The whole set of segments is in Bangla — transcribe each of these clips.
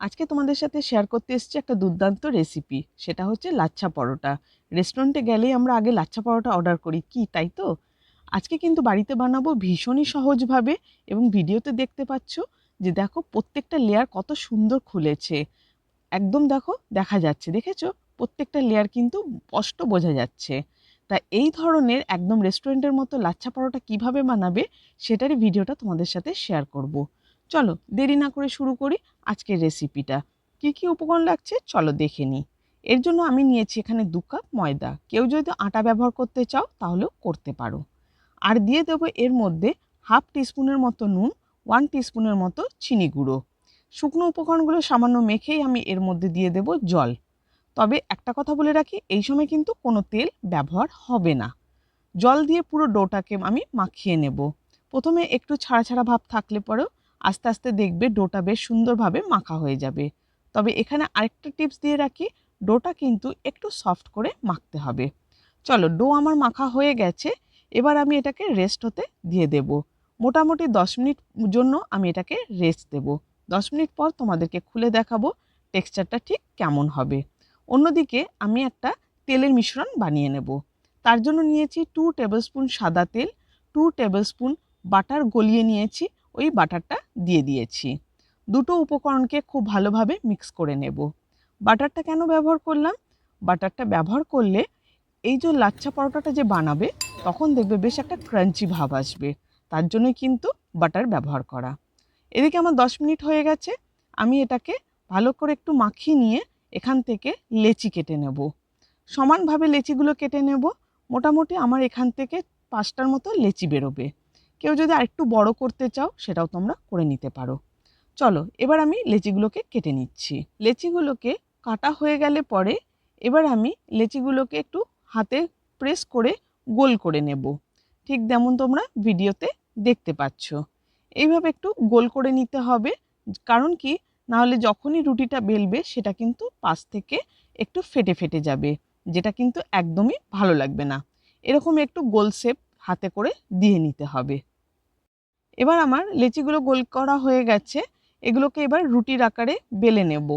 আজকে তোমাদের সাথে শেয়ার করতে এসেছি একটা দুর্দান্ত রেসিপি সেটা হচ্ছে লাচ্ছা পরোটা। রেস্টুরেন্টে গেলেই আমরা আগে লাচ্ছা পরোটা অর্ডার করি, কি তাই তো? আজকে কিন্তু বাড়িতে বানাবো ভীষণই সহজভাবে এবং ভিডিওতে দেখতে পাচ্ছ যে দেখো প্রত্যেকটা লেয়ার কত সুন্দর খুলেছে। একদম দেখো, দেখা যাচ্ছে, দেখেছ? প্রত্যেকটা লেয়ার কিন্তু স্পষ্ট বোঝা যাচ্ছে। তা এই ধরনের একদম রেস্টুরেন্টের মতো লাচ্ছা পরোটা কীভাবে বানাবে, সেটারই ভিডিওটা তোমাদের সাথে শেয়ার করব। চলো দেরি না করে শুরু করি আজকের রেসিপিটা কি কি উপকরণ লাগছে চলো দেখে নিই। এর জন্য আমি নিয়েছি এখানে দু কাপ ময়দা। কেউ যদি আটা ব্যবহার করতে চাও তাহলেও করতে পারো। আর দিয়ে দেবো এর মধ্যে হাফ টিস্পুনের মতো নুন, ওয়ান টিস্পুনের মতো চিনি গুঁড়ো। শুকনো উপকরণগুলো সামান্য মেখেই আমি এর মধ্যে দিয়ে দেব জল। তবে একটা কথা বলে রাখি, এই সময় কিন্তু কোনো তেল ব্যবহার হবে না। জল দিয়ে পুরো ডোটাকে আমি মাখিয়ে নেব। প্রথমে একটু ছাড়া ছাড়া ভাব থাকলে পরেও আস্তে আস্তে দেখবে ডোটা বেশ সুন্দরভাবে মাখা হয়ে যাবে। তবে এখানে আরেকটা টিপস দিয়ে রাখি, ডোটা কিন্তু একটু সফট করে মাখতে হবে। চলো, ডো আমার মাখা হয়ে গেছে, এবার আমি এটাকে রেস্ট হতে দিয়ে দেব। মোটামুটি দশ মিনিট জন্য আমি এটাকে রেস্ট দেব। দশ মিনিট পর তোমাদেরকে খুলে দেখাবো টেক্সচারটা ঠিক কেমন হবে। অন্যদিকে আমি একটা তেলের মিশ্রণ বানিয়ে নেব। তার জন্য নিয়েছি টু টেবিলস্পুন সাদা তেল টু টেবিলস্পুন বাটার গলিয়ে নিয়েছি। ওই বাটারটা দিয়ে দিয়েছি। দুটো উপকরণকে খুব ভালোভাবে মিক্স করে নেব। বাটারটা কেন ব্যবহার করলাম? বাটারটা ব্যবহার করলে এই যে লাচ্ছা পরোটাটা যে বানাবে, তখন দেখবে বেশ একটা ক্রাঞ্চি ভাব আসবে। তার জন্যই কিন্তু বাটার ব্যবহার করা। এদিকে আমার দশ মিনিট হয়ে গেছে। আমি এটাকে ভালো করে একটু মাখিয়ে নিয়ে এখান থেকে লেচি কেটে নেব। সমানভাবে লেচিগুলো কেটে নেব। মোটামুটি আমার এখান থেকে পাঁচটার মতো লেচি বেরোবে। কেউ যদি আরেকটু বড় করতে চাও, সেটাও তোমরা করে নিতে পারো। চলো, এবার আমি লেচিগুলোকে কেটে নিচ্ছি। লেচিগুলোকে কাটা হয়ে গেলে পরে এবার আমি লেচিগুলোকে একটু হাতে প্রেস করে গোল করে নেব। ঠিক যেমন তোমরা ভিডিওতে দেখতে পাচ্ছ। এইভাবে একটু গোল করে নিতে হবে, কারণ কি? নাহলে যখনই রুটিটা বেলবে, সেটা কিন্তু পাশ থেকে একটু ফেটে ফেটে যাবে, যেটা কিন্তু একদমই ভালো লাগবে না। এরকম একটু গোল শেপ হাতে করে দিয়ে নিতে হবে। এবার আমার লেচিগুলো গোল করা হয়ে গেছে, এগুলোকে এবার রুটির আকারে বেলে নেব।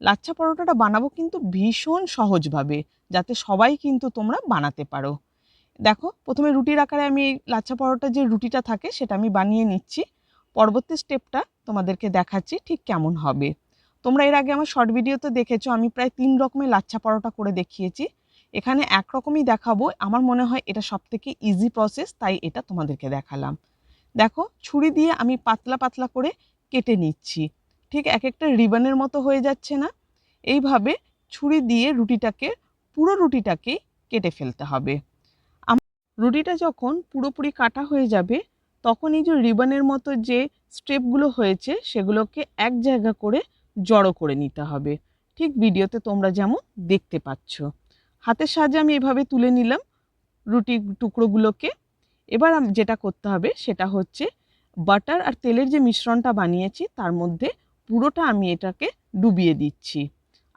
লাচ্ছা পরোটাটা বানাবো কিন্তু ভীষণ সহজভাবে, যাতে সবাই কিন্তু তোমরা বানাতে পারো। দেখো, প্রথমে রুটির আকারে আমি এই লাচ্ছা পরোটার যে রুটিটা থাকে, সেটা আমি বানিয়ে নিচ্ছি। পরবর্তী স্টেপটা তোমাদেরকে দেখাচ্ছি ঠিক কেমন হবে। তোমরা এর আগে আমার শর্ট ভিডিওতে দেখেছ, আমি প্রায় তিন রকমের লাচ্ছা পরোটা করে দেখিয়েছি। এখানে একরকমই দেখাবো, আমার মনে হয় এটা সবথেকে ইজি প্রসেস তাই এটা তোমাদেরকে দেখালাম। দেখো, ছুরি দিয়ে আমি পাতলা পাতলা করে কেটে নিচ্ছি। ঠিক এক একটা রিবনের মতো হয়ে যাচ্ছে না। এইভাবে ছুরি দিয়ে রুটিটাকে, পুরো রুটিটাকেই কেটে ফেলতে হবে। রুটিটা যখন পুরোপুরি কাটা হয়ে যাবে, তখন এই যে রিবনের মতো যে স্টেপগুলো হয়েছে, সেগুলোকে এক জায়গা করে জড়ো করে নিতে হবে। ঠিক ভিডিওতে তোমরা যেমন দেখতে পাচ্ছ। হাতের সাহায্যে আমি এভাবে তুলে নিলাম রুটি টুকরোগুলোকে। এবার যেটা করতে হবে সেটা হচ্ছে বাটার আর তেলের যে মিশ্রণটা বানিয়েছি তার মধ্যে পুরোটা আমি এটাকে ডুবিয়ে দিচ্ছি।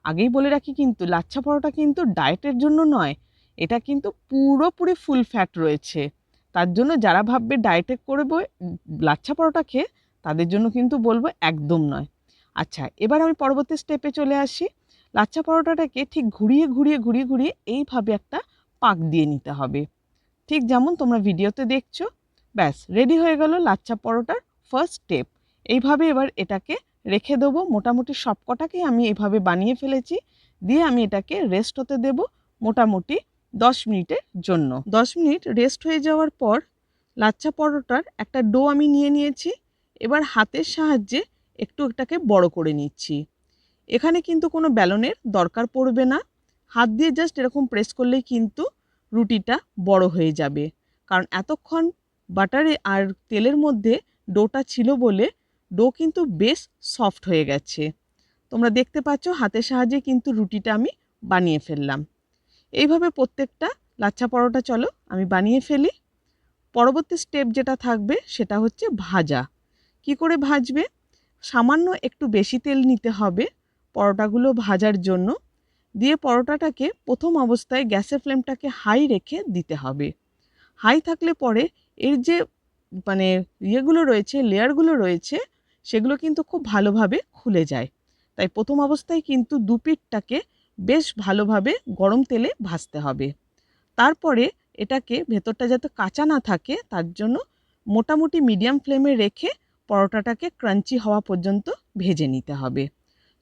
আগেই বলে রাখি কিন্তু লাচ্ছা পরোটা কিন্তু ডায়েটের জন্য নয়, এটা কিন্তু পুরোপুরি ফুল ফ্যাট রয়েছে। তার জন্য যারা ভাববে ডায়েটে করবে, লাচ্ছা পরোটা খেয়ে তাদের জন্য কিন্তু বলব একদম নয়। আচ্ছা এবার আমি পরবর্তী স্টেপে চলে আসি। লাচ্ছা পরোটাটাকে ঠিক ঘুরিয়ে ঘুরিয়ে ঘুরিয়ে ঘুরিয়ে এইভাবে একটা পাক দিয়ে নিতে হবে। ঠিক যেমন তোমরা ভিডিওতে দেখছ, ব্যাস রেডি হয়ে গেল লাচ্ছা পরোটার ফার্স্ট স্টেপ এইভাবে এবার এটাকে রেখে দেবো, মোটামুটি সব কটাকেই আমি এভাবে বানিয়ে ফেলেছি, দিয়ে আমি এটাকে রেস্ট হতে দেব মোটামুটি দশ মিনিটের জন্য। দশ মিনিট রেস্ট হয়ে যাওয়ার পর লাচ্ছা পরোটার একটা ডো আমি নিয়ে নিয়েছি, এবার হাতের সাহায্যে একটু এটাকে বড় করে নিচ্ছি। এখানে কিন্তু কোনো ব্যালনের দরকার পড়বে না, হাত দিয়ে জাস্ট এরকম প্রেস করলেই কিন্তু রুটিটা বড় হয়ে যাবে। কারণ এতক্ষণ বাটারে আর তেলের মধ্যে ডোটা ছিল বলে ডো কিন্তু বেশ সফট হয়ে গেছে। তোমরা দেখতে পাচ্ছ হাতের সাহায্যে কিন্তু রুটিটা আমি বানিয়ে ফেললাম। এইভাবে প্রত্যেকটা লাচ্ছা পরোটা চলো আমি বানিয়ে ফেলি। পরবর্তী স্টেপ যেটা থাকবে সেটা হচ্ছে ভাজা। কি করে ভাজবে? সামান্য একটু বেশি তেল নিতে হবে পরোটাগুলো ভাজার জন্য। দিয়ে পরোটাটাকে প্রথম অবস্থায় গ্যাসের ফ্লেমটাকে হাই রেখে দিতে হবে। হাই থাকলে পরে এর যে মানে ইয়েগুলো রয়েছে, লেয়ারগুলো রয়েছে, সেগুলো কিন্তু খুব ভালোভাবে খুলে যায়। তাই প্রথম অবস্থায় কিন্তু দু পিঠটাকে বেশ ভালোভাবে গরম তেলে ভাজতে হবে। তারপরে এটাকে ভেতরটা যাতে কাঁচা না থাকে, তার জন্য মোটামুটি মিডিয়াম ফ্লেমে রেখে পরোটাটাকে ক্রাঞ্চি হওয়া পর্যন্ত ভেজে নিতে হবে।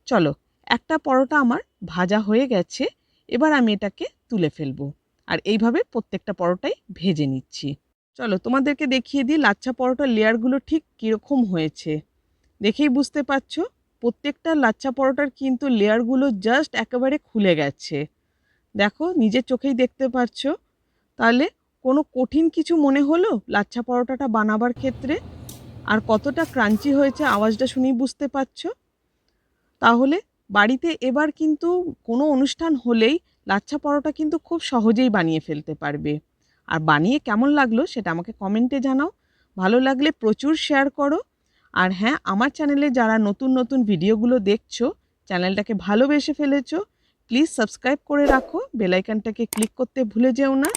চলো একটা পরোটা আমার ভাজা হয়ে গেছে, এবার আমি এটাকে তুলে ফেলব। আর এইভাবে প্রত্যেকটা পরোটাই ভেজে নিচ্ছি। চলো তোমাদেরকে দেখিয়ে দিই লাচ্ছা পরোটার লেয়ারগুলো ঠিক কীরকম হয়েছে। দেখেই বুঝতে পারছ, প্রত্যেকটা লাচ্ছা পরোটার কিন্তু লেয়ারগুলো জাস্ট একেবারে খুলে গেছে। দেখো, নিজের চোখেই দেখতে পাচ্ছো তাহলে কোনো কঠিন কিছু মনে হলো লাচ্ছা পরোটাটা বানাবার ক্ষেত্রে? আর কতটা ক্রাঞ্চি হয়েছে আওয়াজটা শুনেই বুঝতে পারছ? তাহলে বাড়িতে এবার কিন্তু কোনো অনুষ্ঠান হলেই লাচ্ছা পরোটা কিন্তু খুব সহজেই বানিয়ে ফেলতে পারবে। আর বানিয়ে কেমন লাগল সেটা আমাকে কমেন্টে জানাও। ভালো লাগলে প্রচুর শেয়ার করো। আর হ্যাঁ আমার চ্যানেলে যারা নতুন নতুন ভিডিওগুলো দেখছ চ্যানেলটাকে ভালোবেসে ফেলেছো প্লিজ সাবস্ক্রাইব করে রাখো। বেলাইকানটাকে ক্লিক করতে ভুলে যেও না।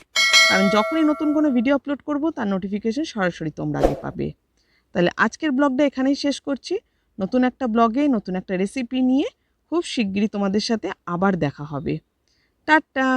কারণ যখনই নতুন কোনো ভিডিও আপলোড করব, তার নোটিফিকেশন সরাসরি তোমরা আগে পাবে। তাহলে আজকের ব্লগটা এখানেই শেষ করছি। নতুন একটা ব্লগে নতুন একটা রেসিপি নিয়ে খুব শিগগিরই তোমাদের সাথে আবার দেখা হবে। টাটা!